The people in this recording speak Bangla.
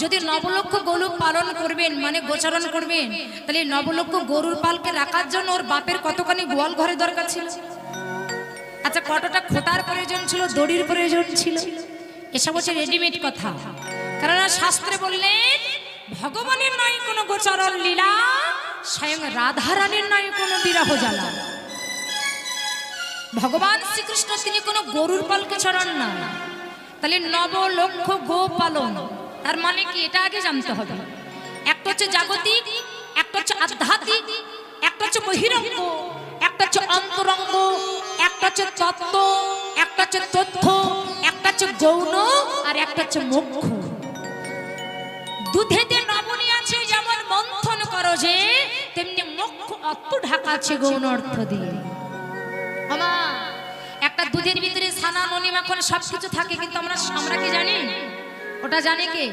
যদি নবলক্ষ গরু পালন করবেন মানে গোচারণ করবেন, তাহলে নবলক্ষ গরুর পালকে রাখার জন্য ওর বাপের কতখানি গোয়াল ঘরের দরকার ছিল? আচ্ছা কতটা খোটার প্রয়োজন ছিল, দড়ির প্রয়োজন ছিল? এসব হচ্ছে রেডিমেড কথা। কেননা শাস্ত্রে বললেন, ভগবানের নয় কোনো গোচরণ লীলা, স্বয়ং রাধারানীর নয় কোনো বিরহ জ্বালা। ভগবান শ্রীকৃষ্ণ তিনি কোনো গরুর পালকে ছড়ান না। তাহলে নব লক্ষ গো পালন তার মানে কি? এটা আগে জানতে হবে। একটা হচ্ছে জাগতিক, একটা হচ্ছে আধ্যাত্মিক, একটা হচ্ছে বহিরঙ্গ, একটা হচ্ছে অন্তরঙ্গ, একটা হচ্ছে তত্ত্ব, একটা হচ্ছে তথ্য, একটা হচ্ছে গৌণ, আর একটা হচ্ছে মুখ্য দুধেতে নবনী আছে, যেমন মন্থন করো যে, তেমনি মুখ্য অর্থ ঢাকা আছে গৌণ অর্থ দিয়ে। আমা, একটা দুধের ভিতরে ছানা ননি, মাখন সবকিছু থাকে, কিন্তু আমরা আমরা কি জানি? ওটা জানে কে?